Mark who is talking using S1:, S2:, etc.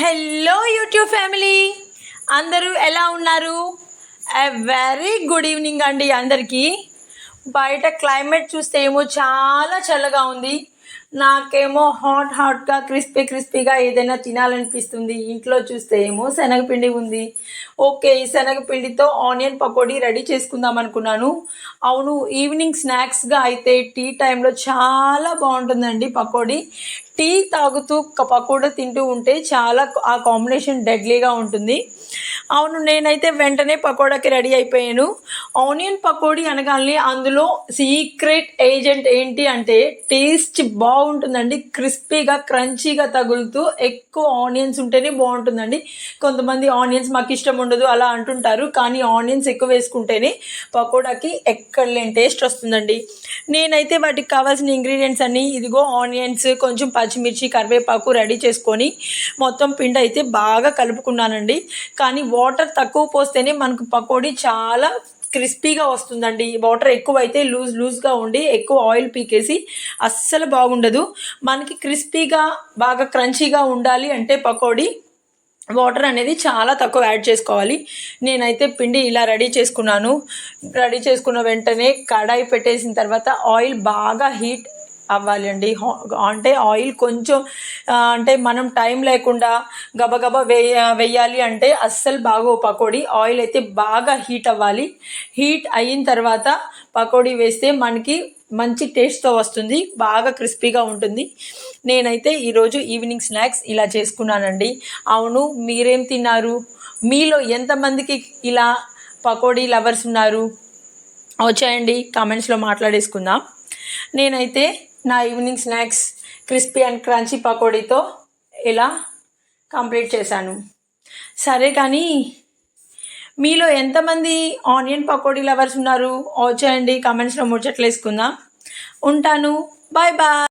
S1: Hello YouTube family అందరూ ఎలా ఉన్నారు? వెరీ గుడ్ ఈవినింగ్ అండి అందరికీ. బయట క్లైమేట్ చూస్తే ఏమో చాలా చల్లగా ఉంది. నాకేమో హాట్ హాట్గా క్రిస్పీ క్రిస్పీగా ఏదైనా తినాలనిపిస్తుంది. ఇంట్లో చూస్తే ఏమో శనగపిండి ఉంది. ఓకే ఈ శనగపిండితో ఆనియన్ పకోడీ రెడీ చేసుకుందాం అనుకున్నాను. అవును ఈవినింగ్ స్నాక్స్గా అయితే టీ టైంలో చాలా బాగుంటుందండి పకోడీ. టీ తాగుతూ పకోడా తింటూ ఉంటే చాలా ఆ కాంబినేషన్ డెడ్లీగా ఉంటుంది. అవును నేనైతే వెంటనే పకోడాకి రెడీ అయిపోయాను. ఆనియన్ పకోడీ అనగానే అందులో సీక్రెట్ ఏజెంట్ ఏంటి అంటే టేస్ట్ బాగుంటుందండి. క్రిస్పీగా క్రంచీగా తగులుతూ ఎక్కువ ఆనియన్స్ ఉంటేనే బాగుంటుందండి. కొంతమంది ఆనియన్స్ మాకు ఇష్టం ఉండదు అలా అంటుంటారు. కానీ ఆనియన్స్ ఎక్కువ వేసుకుంటేనే పకోడాకి ఎక్కడ లేని టేస్ట్ వస్తుందండి. నేనైతే వాటికి కావాల్సిన ఇంగ్రీడియంట్స్ అన్నీ ఇదిగో ఆనియన్స్ కొంచెం పచ్చిమిర్చి కరివేపాకు రెడీ చేసుకొని మొత్తం పిండి అయితే బాగా కలుపుకున్నానండి. కానీ వాటర్ తక్కువ పోస్తేనే మనకు పకోడీ చాలా క్రిస్పీగా వస్తుందండి. వాటర్ ఎక్కువ అయితే లూజ్ లూజ్గా ఉండి ఎక్కువ ఆయిల్ పీకేసి అస్సలు బాగుండదు. మనకి క్రిస్పీగా బాగా క్రంచీగా ఉండాలి అంటే పకోడీ. వాటర్ అనేది చాలా తక్కువ యాడ్ చేసుకోవాలి. నేనైతే పిండి ఇలా రెడీ చేసుకున్నాను. రెడీ చేసుకున్న వెంటనే కడాయి పెట్టేసిన తర్వాత ఆయిల్ బాగా హీట్ అవ్వాలి అండి అంటే ఆయిల్ కొంచెం అంటే మనం టైం లేకుండా గబగబా వేయ వేయాలి అంటే అస్సలు బాగో పకోడీ. ఆయిల్ అయితే బాగా హీట్ అవ్వాలి. హీట్ అయిన తర్వాత పకోడీ వేస్తే మనకి మంచి టేస్ట్తో వస్తుంది. బాగా క్రిస్పీగా ఉంటుంది. నేనైతే ఈరోజు ఈవినింగ్ స్నాక్స్ ఇలా చేసుకున్నానండి. అవును మీరేం తిన్నారు? మీలో ఎంతమందికి ఇలా పకోడీ లవర్స్ ఉన్నారు? వచ్చాయండి కామెంట్స్లో మాట్లాడేసుకుందాం. నేనైతే నా evening snacks crispy and crunchy పకోడీతో ఇలా కంప్లీట్ చేశాను. సరే కానీ మీలో ఎంతమంది ఆనియన్ పకోడీ లవర్స్ ఉన్నారు? వచ్చేయండి కామెంట్స్లో ముచ్చట్లు వేసుకుందాం. ఉంటాను. Bye bye